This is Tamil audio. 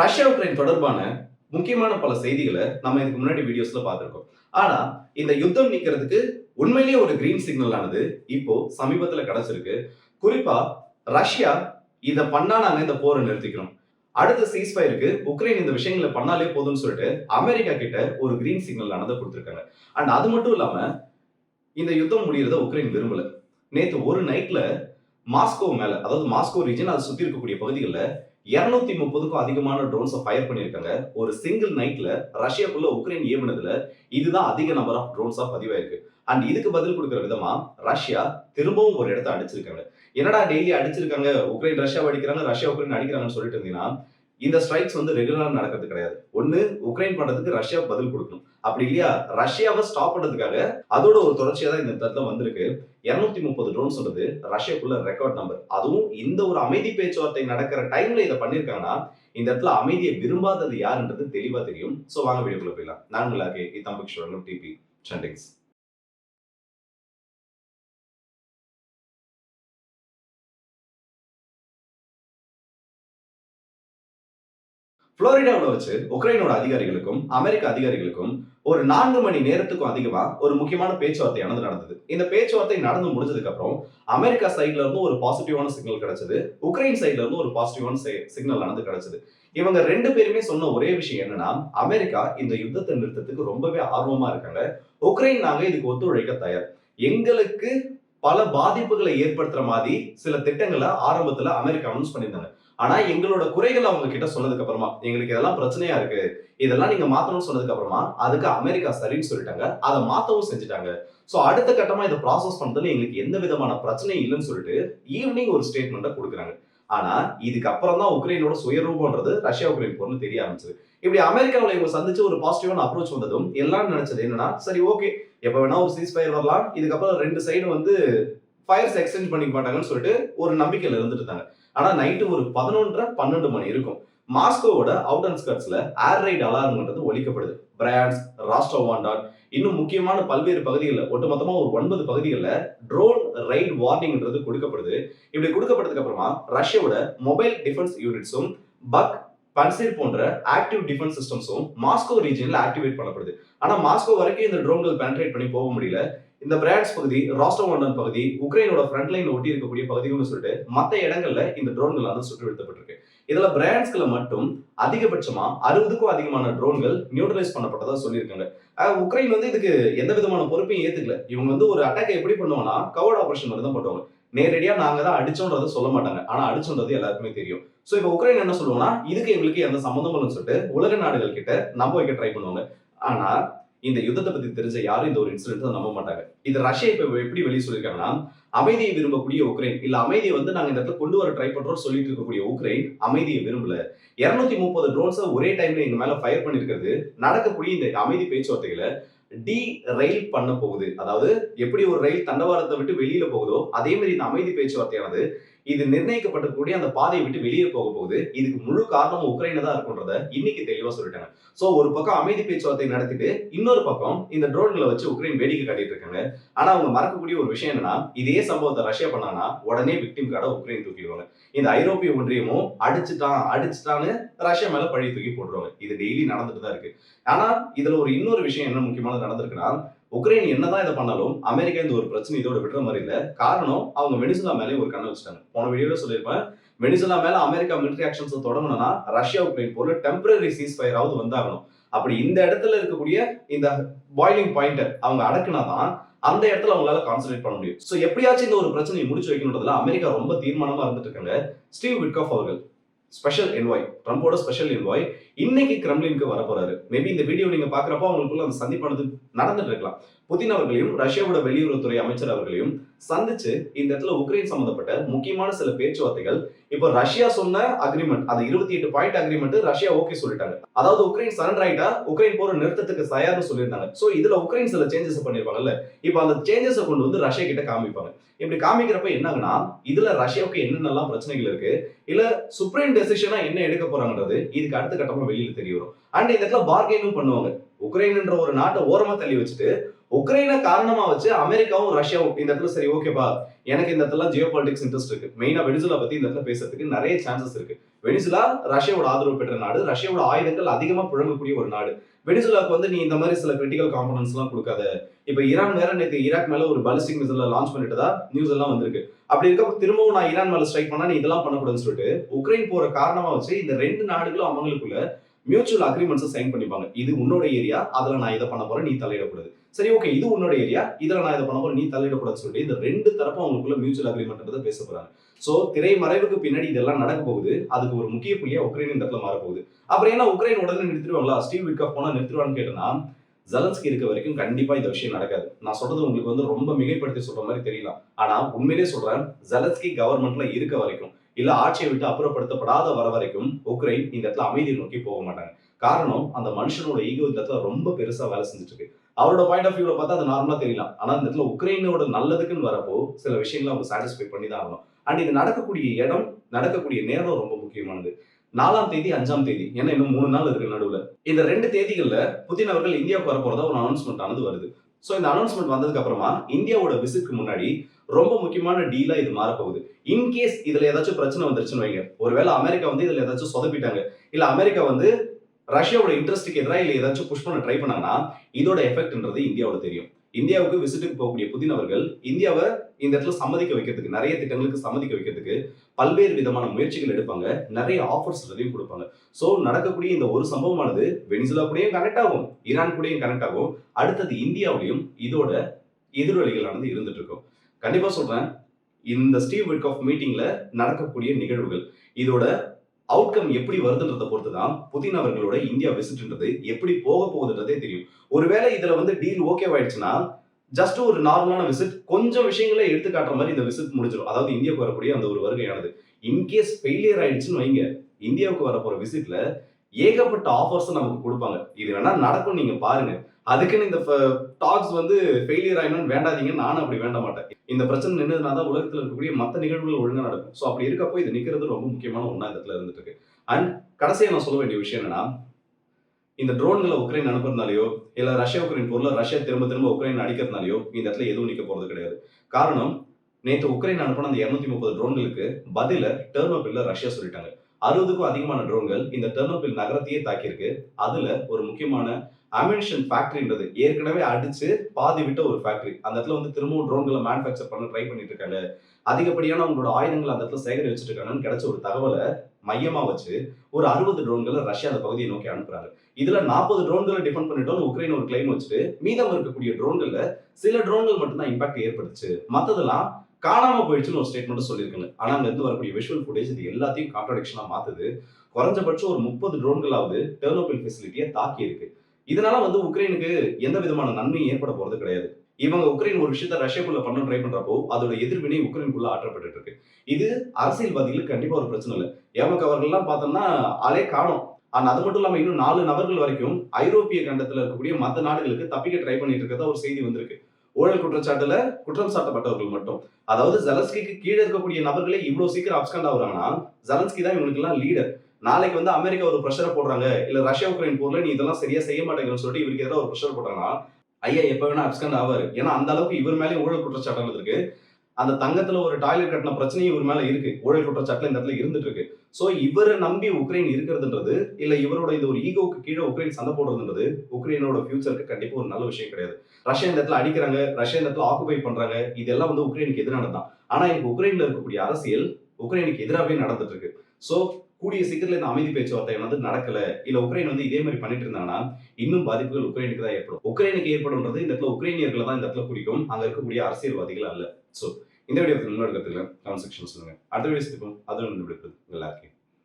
ரஷ்யா உக்ரைன் தொடர்பான முக்கியமான பல செய்திகளை நம்ம இதுக்கு முன்னாடி வீடியோஸ்ல பார்த்துருக்கோம். ஆனா இந்த யுத்தம் நிக்கிறதுக்கு உண்மையிலேயே ஒரு கிரீன் சிக்னல் ஆனது இப்போ சமீபத்துல கிடைச்சிருக்கு. குறிப்பா ரஷ்யா இதை பண்ணா நாங்க இந்த போரை நிறுத்திக்கிறோம். அடுத்த சீஸ்ஃபயருக்கு உக்ரைன் இந்த விஷயங்களை பண்ணாலே போதும்னு சொல்லிட்டு அமெரிக்கா கிட்ட ஒரு கிரீன் சிக்னல் ஆனதை கொடுத்துருக்காங்க. அண்ட் அது மட்டும் இல்லாம இந்த யுத்தம் முடியறத உக்ரைன் விரும்பல. நேற்று ஒரு நைட்ல மாஸ்கோ மேல அதாவது மாஸ்கோ ரீஜன் அதை சுத்தி இருக்கக்கூடிய பகுதிகளில் இருநூத்தி முப்பதுக்கும் அதிகமான ட்ரோன்ஸை ஃபயர் பண்ணியிருக்காங்க. ஒரு சிங்கிள் நைட்ல ரஷ்யாக்குள்ள உக்ரைன் ஏவுனதுல இதுதான் அதிக நம்பர் ஆஃப் ட்ரோன்ஸா பதிவாயிருக்கு. அண்ட் இதுக்கு பதில் கொடுக்குற விதமா ரஷ்யா திரும்பவும் ஒரு இடத்த அடிச்சிருக்காங்க. என்னடா டெய்லி அடிச்சிருக்காங்க? உக்ரைன் ரஷ்யா அடிக்கிறாங்க ரஷ்யா உக்ரைன் அடிக்கிறாங்கன்னு சொல்லிட்டு இருந்தீங்கன்னா இந்த ஸ்ட்ரைக்ஸ் வந்து ரெகுலரா நடக்கிறது கிடையாது. ஒன்று உக்ரைன் பண்றதுக்கு ரஷ்யா பதில் கொடுக்கணும். அப்படி இல்லையா? ரஷ்யாவை ஸ்டாப் பண்றதுக்காக அதோட ஒரு தொடர்ச்சியா தான் இந்த தரத்துல வந்திருக்கு. இருநூத்தி முப்பது ட்ரோன் சொல்றது ரஷ்யாக்குள்ள ரெக்கார்ட் நம்பர் அதுவும் இந்த ஒரு அமைதி பேச்சுவார்த்தை நடக்கிற டைம்ல இதை பண்ணிருக்காங்கன்னா இந்த இடத்துல அமைதியை விரும்பாதது யாருன்றது தெளிவா தெரியும். ஸோ வாங்க வீடியோக்குள்ள போயிடலாம். நான் உங்களுக்கு இத்தம்பிக் ஷோரங்கம் டிபி சண்டிங்ஸ் புளோரிடாவில் வச்சு உக்ரைனோட அதிகாரிகளுக்கும் அமெரிக்க அதிகாரிகளுக்கும் ஒரு நான்கு மணி நேரத்துக்கும் அதிகமா ஒரு முக்கியமான பேச்சுவார்த்தையானது நடந்தது. இந்த பேச்சுவார்த்தை நடந்து முடிஞ்சதுக்கு அப்புறம் அமெரிக்கா சைட்ல இருந்து ஒரு பாசிட்டிவான சிக்னல் கிடைச்சது. உக்ரைன் சைட்ல இருந்து ஒரு பாசிட்டிவான சிக்னல் ஆனது கிடைச்சது. இவங்க ரெண்டு பேருமே சொன்ன ஒரே விஷயம் என்னன்னா அமெரிக்கா இந்த யுத்தத்தை நிறுத்தத்துக்கு ரொம்பவே ஆர்வமா இருக்காங்க. உக்ரைன் நாங்க இதுக்கு ஒத்துழைக்க தயார். எங்களுக்கு பல பாதிப்புகளை ஏற்படுத்துற மாதிரி சில திட்டங்களை ஆரம்பத்துல அமெரிக்கா அனௌன்ஸ் பண்ணியிருந்தாங்க. ஆனா எங்களோட குறைகள் அவங்க கிட்ட சொன்னதுக்கு அப்புறமா எங்களுக்கு இதெல்லாம் பிரச்சனையா இருக்கு. இதெல்லாம் நீங்க மாத்தணும்னு சொன்னதுக்கு அப்புறமா அதுக்கு அமெரிக்கா சரின்னு சொல்லிட்டாங்க. அதை மாத்தவும் செஞ்சுட்டாங்க. சோ அடுத்த கட்டமா இதை ப்ராசஸ் பண்றதுல எங்களுக்கு எந்த விதமான பிரச்சனையும் இல்லைன்னு சொல்லிட்டு ஈவினிங் ஒரு ஸ்டேட்மெண்ட்டை கொடுக்குறாங்க. ஆனா இதுக்கப்புறம் தான் உக்ரைனோட சுயரூபன்றது ரஷ்யா உக்ரைன் போர்னு தெரிய ஆரம்பிச்சது. இப்படி அமெரிக்காவில் இவங்க சந்திச்சு ஒரு பாசிட்டிவான அப்ரோச் வந்ததும் எல்லாம் நினைச்சது என்னன்னா சரி ஓகே எப்போ வேணா ஒரு சீஸ் ஃபயர் வரலாம். இதுக்கப்புறம் ரெண்டு சைடு வந்து ஃபயர்ஸ் எக்ஸ்டென்ட் பண்ணிக்க மாட்டாங்கன்னு சொல்லிட்டு ஒரு நம்பிக்கையில் இருந்துட்டு இருந்தாங்க. ஆனால் நைட்டு ஒரு பதினொன்றரை பன்னெண்டு மணி இருக்கும். மாஸ்கோவோட அவுட் அண்ட் ஏர் ரைட் அலாரம்ன்றது ஒழிக்கப்படுது. பிரான்ஸ் ராஸ்டோவாண்டான் இன்னும் முக்கியமான பல்வேறு பகுதிகளில் ஒட்டுமொத்தமாக ஒரு ஒன்பது பகுதிகளில் ட்ரோன் ரைட் வார்னிங்ன்றது கொடுக்கப்படுது. இப்படி கொடுக்கப்பட்டதுக்கு அப்புறமா ரஷ்யாவோட மொபைல் டிஃபென்ஸ் யூனிட்ஸும் பக் பன்சீர் போன்ற ஆக்டிவ் டிஃபென்ஸ் சிஸ்டம்ஸும் மாஸ்கோ ரீஜியனில் ஆக்டிவேட் பண்ணப்படுது. ஆனா மாஸ்கோ வரைக்கும் இந்த ட்ரோன்கள் பென்ட்ரேட் பண்ணி போக முடியல. இந்த பிராட்ஸ் பகுதி ராஸ்டோவாண்டன் பகுதி உக்ரைனோட ஃப்ரண்ட் லைன் ஒட்டி இருக்கக்கூடிய பகுதிகள்னு சொல்லிட்டு மற்ற இடங்கள்ல இந்த ட்ரோன்கள் வந்து சுட்டுவிடுத்தப்பட்டிருக்கு இதுல பிராண்ட்ஸ்களை மட்டும் அதிகபட்சமா அறுபதுக்கும் அதிகமான ட்ரோன்கள் நியூட்ரலைஸ் பண்ணப்பட்டதா சொல்லியிருக்காங்க. உக்ரைன் வந்து இதுக்கு எந்த விதமான பொறுப்பையும் ஏத்துக்கல. இவங்க வந்து ஒரு அட்டாக்கை எப்படி பண்ணுவாங்கன்னா கவர்ட் ஆபரேஷன் மாதிரி தான் பண்ணுவாங்க. நேரடியா நாங்க தான் அடிச்சோன்றதை சொல்ல மாட்டாங்க. ஆனா அடிச்சோன்றது எல்லாருக்குமே தெரியும். சோ இப்போ உக்ரைன் என்ன சொல்லுவோம்னா இதுக்கு எங்களுக்கு எந்த சம்மந்தமும் இல்லைன்னு சொல்லிட்டு உலக நாடுகள் கிட்ட நம்ப வைக்க ட்ரை பண்ணுவாங்க. ஆனா இந்த யுத்தத்தை பத்தி தெரிஞ்ச யாரும் இந்த ஒரு இன்சிடென்ட் நம்ப மாட்டாங்க. இது ரஷ்யா இப்ப எப்படி வெளியே சொல்லியிருக்காங்கன்னா அமைதியை விரும்பக்கூடிய உக்ரைன் இல்ல அமைதியை வந்து நாங்க இந்த இடத்துல கொண்டு வர ட்ரை பண்றோம் சொல்லிட்டு இருக்கக்கூடிய உக்ரைன் அமைதியை விரும்பல. இருநூத்தி முப்பது ட்ரோன்ஸை ஒரே டைம்ல எங்க மேல ஃபயர் பண்ணிருக்கிறது நடக்கக்கூடிய இந்த அமைதி பேச்சுவார்த்தைகளை டி ரயில் பண்ண போகுது. அதாவது எப்படி ஒரு ரயில் தண்டவாளத்தை விட்டு வெளியில போகுதோ அதே மாதிரி இந்த அமைதி பேச்சுவார்த்தையானது இது நிர்ணயிக்கப்பட்டக்கூடிய அந்த பாதையை விட்டு வெளியே போக போகுது. இதுக்கு முழு காரணம் உக்ரைனை தான் இருக்குன்றத இன்னைக்கு தெளிவா சொல்லிட்டாங்க. சோ ஒரு பக்கம் அமைதி பேச்சுவார்த்தை நடத்திட்டு இன்னொரு பக்கம் இந்த ட்ரோன்களை வச்சு உக்ரைன் வேடிக்கை காட்டிட்டு இருக்காங்க. ஆனா அவங்க மறக்கக்கூடிய ஒரு விஷயம் என்னன்னா இதே சம்பவத்தை ரஷ்யா பண்ணானா உடனே விக்டிம் கார்டை உக்ரைன் தூக்கிடுவாங்க. இந்த ஐரோப்பிய ஒன்றியமும் அடிச்சுட்டான் அடிச்சுட்டான்னு ரஷ்யா மேல பழி தூக்கி போடுறாங்க இது டெய்லி நடந்துட்டு தான் இருக்கு. ஆனா இதுல ஒரு இன்னொரு விஷயம் என்ன முக்கியமானது நடந்திருக்குன்னா உக்ரைன் என்னதான் இதை பண்ணாலும் அமெரிக்கா இந்த ஒரு பிரச்சனை இதோட விடுற மாதிரி இல்லை. காரணம் அவங்க வெனிசுலா மேலே ஒரு கண்ணை வச்சுட்டாங்க. போன வீடியோல சொல்லியிருப்பேன். வெனிசுலா மேல அமெரிக்கா மிலிட்டரி ஆக்ஷன்ஸ் தொடங்கணும்னா ரஷ்யா உக்ரைன் போல டெம்பரரி சீஸ் ஃபயராவது வந்தாகணும். அப்படி இந்த இடத்துல இருக்கக்கூடிய இந்த பாய்லிங் பாயிண்ட் அவங்க அடக்குனாதான் அந்த இடத்துல அவங்களால கான்சன்ட்ரேட் பண்ண முடியும். ஸோ எப்படியாச்சும் இந்த ஒரு பிரச்சனையை முடிச்சு வைக்கணுன்றதுல அமெரிக்கா ரொம்ப தீர்மானமா இருந்துட்டு இருக்காங்க ஸ்டீவ் விட்காஃப் அவர்கள். ஸ்பெஷல் என்வாய் ட்ரம்போட ஸ்பெஷல் என்வாய் இன்னைக்கு கிரெம்லினுக்கு வர போறாரு மேபி இந்த வீடியோ நீங்க பாக்குறப்போ அவங்களுக்குள்ள அந்த சந்திப்பானது நடந்துட்டு இருக்கலாம். புதின் அவர்களையும் ரஷ்யாவோட வெளியுறவுத்துறை அமைச்சர் அவர்களையும் சந்திச்சு இந்த இடத்துல உக்ரைன் சம்பந்தப்பட்ட முக்கியமான சில பேச்சுவார்த்தைகள். இப்போ ரஷ்யா சொன்ன அக்ரிமெண்ட் அந்த இருபத்தி எட்டு பாயிண்ட் அக்ரிமெண்ட் ரஷ்யா ஓகே சொல்லிட்டாங்க. அதாவது உக்ரைன் சரண்டர் ஆயிட்டா உக்ரைன் போற நிறுத்தத்துக்கு தயார்னு சொல்லியிருந்தாங்க. சோ இதுல உக்ரைன் சில சேஞ்சஸ் பண்ணிருப்பாங்கல்ல. இப்போ அந்த சேஞ்சஸை கொண்டு வந்து ரஷ்யா கிட்ட காமிப்பாங்க. இப்படி காமிக்கிறப்ப என்னங்கன்னா இதுல ரஷ்யாவுக்கு என்னென்னலாம் பிரச்சனைகள் இருக்கு இல்ல சுப்ரீம் டெசிஷனா என்ன எடுக்க போறாங்கன்றது இதுக்கு அடுத்த கட்டமா வெளியில தெரிய வரும். அண்ட் இந்த இடத்துல பார்கெனும் பண்ணுவாங்க. உக்ரைன்ன்ற ஒரு நாட்டை ஓரமா தள்ளி வச்சுட்டு உக்ரைனை காரணமா வச்சு அமெரிக்காவும் ரஷ்யாவும் இந்த இடத்துல சரி ஓகேப்பா எனக்கு இந்த இடத்துல ஜியோ பாலிடிக்ஸ் இன்ட்ரெஸ்ட் இருக்கு மெயினா வெனிசுலா பத்தி இந்த இடத்துல பேசுறதுக்கு நிறைய சான்சஸ் இருக்கு. வெனிசுலா ரஷ்யாவோட ஆதரவு பெற்ற நாடு ரஷ்யாவோட ஆயுதங்கள் அதிகமா புழங்கக்கூடிய ஒரு நாடு. வெனிசுலாவுக்கு வந்து நீ இந்த மாதிரி சில கிரிட்டிக்கல் காம்பனன்ஸ் எல்லாம் கொடுக்காத. இப்ப ஈரான் வேற நேற்று ஈராக் மேல ஒரு பாலிஸ்டிக் மிசைல லான்ச் பண்ணிட்டதா? நியூஸ் எல்லாம் வந்திருக்கு. அப்படி இருக்க திரும்பவும் நான் ஈரான் மேல ஸ்ட்ரைக் பண்ணா நீ இதெல்லாம் பண்ணக்கூடாதுன்னு சொல்லிட்டு உக்ரைன் போற காரணமா வச்சு இந்த ரெண்டு நாடுகளும் அவங்களுக்குள்ள மியூச்சுவல் அக்ரிமெண்ட்ஸ் சைன் பண்ணிப்பாங்க. இது உன்னோட ஏரியா அதுல நான் இதை பண்ண போறேன் நீ தலையிடக்கூடாது. சரி ஓகே இது உன்னோட ஏரியா இதுல நான் இதை பண்ண போறேன் நீ தலையிடக்கூடாதுன்னு சொல்லிட்டு இந்த ரெண்டு தரப்பும் அவங்களுக்குள்ள மியூச்சுவல் அக்ரிமெண்ட் பேச போறாங்க. சோ திரை மறைவுக்கு பின்னாடி இதெல்லாம் நடக்க போகுது. அதுக்கு ஒரு முக்கிய புள்ளியா உக்ரைன் இந்த இடத்துல மாற போகுது அப்புறம் ஏன்னா உக்ரைன் உடனே நிறுத்திடுவாங்களா? ஸ்டீவ் விட்காப் போனா நிறுத்திடுவான்னு கேட்டனா ஜலன்ஸ்கி இருக்க வரைக்கும் கண்டிப்பா இந்த விஷயம் நடக்காது. நான் சொல்றது உங்களுக்கு வந்து ரொம்ப மிகைப்படுத்தி சொல்ற மாதிரி தெரியல. ஆனா உண்மையிலே சொல்றேன் ஜலன்ஸ்கி கவர்மெண்ட்ல இருக்க வரைக்கும் இல்ல ஆட்சியை விட்டு அப்புறப்படுத்தப்படாத வர வரைக்கும் உக்ரைன் இந்த இடத்துல அமைதியை நோக்கி போக மாட்டாங்க. காரணம் அந்த மனுஷனோட ஈகோ இந்த இடத்துல ரொம்ப பெருசா வேலை செஞ்சுட்டு இருக்கு அவரோட பாயிண்ட் ஆஃப் வியூல பார்த்தா அது நார்மலா தெரியலாம் ஆனா இந்த இடத்துல உக்ரைனோட நல்லதுக்குன்னு வரப்போ சில விஷயங்களை அவங்க சாட்டிஸ்ஃபை பண்ணி தான் ஆகணும். அண்ட் இது நடக்கக்கூடிய இடம் நடக்கக்கூடிய நேரம் ரொம்ப முக்கியமானது. நாலாம் தேதி அஞ்சாம் தேதி. ஏன்னா இன்னும் மூணு நாள் இருக்கு நடுவில். இந்த ரெண்டு தேதிகளில் புதின் அவர்கள் இந்தியாவுக்கு வர போறதா ஒரு அனௌன்ஸ்மெண்ட் ஆனது வருது. ஸோ இந்த அனௌன்ஸ்மெண்ட் வந்ததுக்கு அப்புறமா இந்தியாவோட விசிட்க்கு முன்னாடி ரொம்ப முக்கியமான டீலா இது மாறப்போகுது. இன்கேஸ் இதுல ஏதாச்சும் பிரச்சனை வந்துருச்சுன்னு வைங்க. ஒருவேளை அமெரிக்கா வந்து இதுல ஏதாச்சும் சொதப்பிட்டாங்க. இல்ல அமெரிக்கா வந்து ரஷ்யாவோட இன்ட்ரெஸ்ட்டுக்கு எதிராக இல்லை ஏதாச்சும் புஷ் பண்ண ட்ரை பண்ணாங்கன்னா இதோட எஃபெக்ட்ன்றது இந்தியாவோட தெரியும். இந்தியாவுக்கு விசிட்டுக்கு போகக்கூடிய புதின் அவர்கள் இந்தியாவை இந்த இடத்துல சம்மதிக்க வைக்கிறதுக்கு நிறைய திட்டங்களுக்கு சம்மதிக்க வைக்கிறதுக்கு பல்வேறு விதமான முயற்சிகள் எடுப்பாங்க. நிறைய ஆஃபர்ஸ் எதையும் கொடுப்பாங்க. ஸோ நடக்கக்கூடிய இந்த ஒரு சம்பவமானது வெனிசுலா கூடயும் கனெக்ட் ஆகும் ஈரான் கூடயும் கனெக்ட் ஆகும். அடுத்தது இந்தியாவிலையும் இதோட எதிரொலிகளானது இருந்துட்டு இருக்கும். கண்டிப்பா சொல்றேன் இந்த ஸ்டீவ் விட்காஃப் மீட்டிங்ல நடக்கக்கூடிய நிகழ்வுகள் இதோட அவுட்கம் எப்படி வருதுன்றதை பொறுத்து தான் புதின் அவர்களோட இந்தியா விசிட்ன்றது எப்படி போக போகுதுன்றதே தெரியும். ஒருவேளை இதுல வந்து டீல் ஓகே ஆயிடுச்சுன்னா ஜஸ்ட் ஒரு நார்மலான விசிட் கொஞ்சம் விஷயங்களை எடுத்து காட்டுற மாதிரி இந்த விசிட் முடிஞ்சிடும். அதாவது இந்தியாவுக்கு வரக்கூடிய அந்த ஒரு வருகையானது. இன்கேஸ் ஃபெயிலியர் ஆயிடுச்சுன்னு வைங்க இந்தியாவுக்கு வரப்போற விசிட்ல ஏகப்பட்ட ஆஃபர்ஸ் நமக்கு கொடுப்பாங்க. இது வேணா நடக்கும் நீங்க பாருங்க. அதுக்குன்னு இந்த டாக்ஸ் வந்து ஃபெயிலியர் ஆயிடணும்னு வேண்டாதீங்கன்னு நானும் அப்படி வேண்ட மாட்டேன். இந்த பிரச்சனை நின்றுனா தான் உலகத்தில் இருக்கக்கூடிய மற்ற நிகழ்வுகள் ஒழுங்காக நடக்கும். ஸோ அப்படி இருக்கப்போ இது நிற்கிறது ரொம்ப முக்கியமான ஒன்றா இந்த இடத்துல இருந்துட்டு இருக்கு. அண்ட் கடைசியாக நான் சொல்ல வேண்டிய விஷயம் என்னன்னா இந்த ட்ரோன்களை உக்ரைன் அனுப்புறதுனாலயோ இல்ல ரஷ்யா உக்ரைன் பொருளை ரஷ்யா திரும்ப திரும்ப உக்ரைன் அடிக்கிறதுனாலயோ இந்த இடத்துல எதுவும் நிக்க போறது கிடையாது. காரணம் நேற்று உக்ரைன் அனுப்பின அந்த இருநூத்தி முப்பது ட்ரோன்களுக்கு பதில டெர்னோபில்ல ரஷ்யா சொல்லிட்டாங்க. அறுபதுக்கும் அதிகமான ட்ரோன்கள் இந்த டெர்னோபில் நகரத்தையே தாக்கியிருக்கு. அதுல ஒரு முக்கியமான அமினிஷன் ஃபேக்டரின்றது ஏற்கனவே அடிச்சு பாதி விட்ட ஒரு ஃபேக்டரி அந்த இடத்துல வந்து திரும்பவும் ட்ரோன்களை மேனுஃபேக்சர் பண்ண ட்ரை பண்ணிட்டு இருக்காங்க. அதிகப்படியான அவங்களோட ஆயுதங்கள் அந்த இடத்துல சேகரி வச்சிருக்காங்கன்னு கிடைச்ச ஒரு தகவலை மையமாக வச்சு ஒரு அறுபது ட்ரோன்களை ரஷ்யா அந்த பகுதியை நோக்கி அனுப்புறாங்க. இதுல நாற்பது ட்ரோன்களை டிஃபெண்ட் பண்ணிட்டோம் உக்ரைன் ஒரு கிளைம் வச்சுட்டு மீதம் இருக்கக்கூடிய ட்ரோன்கள்ல சில ட்ரோன்கள் மட்டும்தான் இம்பாக்ட் ஏற்படுச்சு மத்ததெல்லாம் காணாம போயிடுச்சுன்னு ஒரு ஸ்டேட்மெண்ட் சொல்லியிருக்காங்க. ஆனா அங்க இருந்து வரக்கூடிய விஷுவல் ஃபுட்டேஜ் இது எல்லாத்தையும் கான்ட்ரடிக்ஷனா மாத்துது. குறைஞ்சபட்சம் ஒரு முப்பது ட்ரோன்களாவது டெர்னோபில் ஃபெசிலிட்டியை தாக்கி இருக்கு இதனால வந்து உக்ரைனுக்கு எந்த விதமான நன்மையும் ஏற்பட போறது கிடையாது. இவங்க உக்ரைன் ஒரு விஷயத்த ரஷ்யாக்குள்ள பண்ண ட்ரை பண்றப்போ அதோட எதிர்வினை உக்ரைனுக்குள்ள ஆற்றப்பட்டு இருக்கு. இது அரசியல்வாதிகளுக்கு கண்டிப்பா ஒரு பிரச்சனை இல்லை. ஏமக்கு அவர்கள்லாம் பார்த்தோம்னா ஆளே காணும். ஆனால் அது மட்டும் இல்லாமல் இன்னும் நாலு நபர்கள் வரைக்கும் ஐரோப்பிய கண்டத்தில் இருக்கக்கூடிய மற்ற நாடுகளுக்கு தப்பிக்க ட்ரை பண்ணிட்டு இருக்கதா ஒரு செய்தி வந்திருக்கு. ஊழல் குற்றச்சாட்டுல குற்றம் சாட்டப்பட்டவர்கள் மட்டும். அதாவது ஜலன்ஸ்கிக்கு கீழே இருக்கக்கூடிய நபர்களே இவ்வளவு சீக்கிரம் அப்சண்ட் ஆகுறாங்கன்னா ஜலன்ஸ்கி தான் இவங்களுக்கு எல்லாம் லீடர் நாளைக்கு வந்து அமெரிக்கா ஒரு ப்ரெஷரை போடுறாங்க. இல்ல ரஷ்யா உக்ரைன் போர்ல நீ இதெல்லாம் சரியா செய்ய மாட்டேங்கன்னு சொல்லிட்டு இவருக்கு ஏதாவது ஒரு ப்ரெஷர் போடுறாங்கன்னா ஐயா எப்போ வேணா அப்சண்ட் ஆவார். ஏன்னா அந்த அளவுக்கு இவர் மேலே ஊழல் குற்றச்சாட்டு இருக்கு. அந்த தங்கத்துல ஒரு டாய்லெட் கட்டின பிரச்சனையும் இவர் மேல இருக்கு. ஊழல் குற்றச்சாட்டுல இந்த இடத்துல இருந்துட்டு இருக்கு. சோ இவரை நம்பி உக்ரைன் இருக்கிறதுன்றது இல்ல இவரோட இந்த ஒரு ஈகோக்கு கீழே உக்ரைன் சண்டை போடுறதுன்றது உக்ரைனோட ஃபியூச்சருக்கு கண்டிப்பா ஒரு நல்ல விஷயம் கிடையாது. ரஷ்யா இந்த இடத்துல அடிக்கிறாங்க ரஷ்யா இந்த இடத்துல ஆக்குபை பண்றாங்க இதெல்லாம் வந்து உக்ரைனுக்கு எதிரானது தான். ஆனா எனக்கு உக்ரைன்ல இருக்கக்கூடிய அரசியல் உக்ரைனுக்கு எதிராகவே நடந்துட்டு இருக்கு. சோ கூடிய சீக்கிரத்தில் இந்த அமைதி பேச்சுவார்த்தை வந்து நடக்கல. இல்ல உக்ரைன் வந்து இதே மாதிரி பண்ணிட்டு இருந்தாங்கன்னா இன்னும் பாதிப்புகள் உக்ரைனுக்கு தான் ஏற்படும். உக்ரைனுக்கு ஏற்படும்ன்றது இந்த இடத்துல உக்ரைனியர்களை தான் இந்த இடத்துல குறிக்கும். அங்க இருக்கக்கூடிய அரசியல்வாதிகள் அல்ல. சோ இந்த வீடியோ முன்னெடுக்கிறதுல கமெண்ட் செக்ஷன் சொல்லுங்க. அடுத்த வீடியோ சந்திப்போம். அதுவும் நல்லா இருக்கு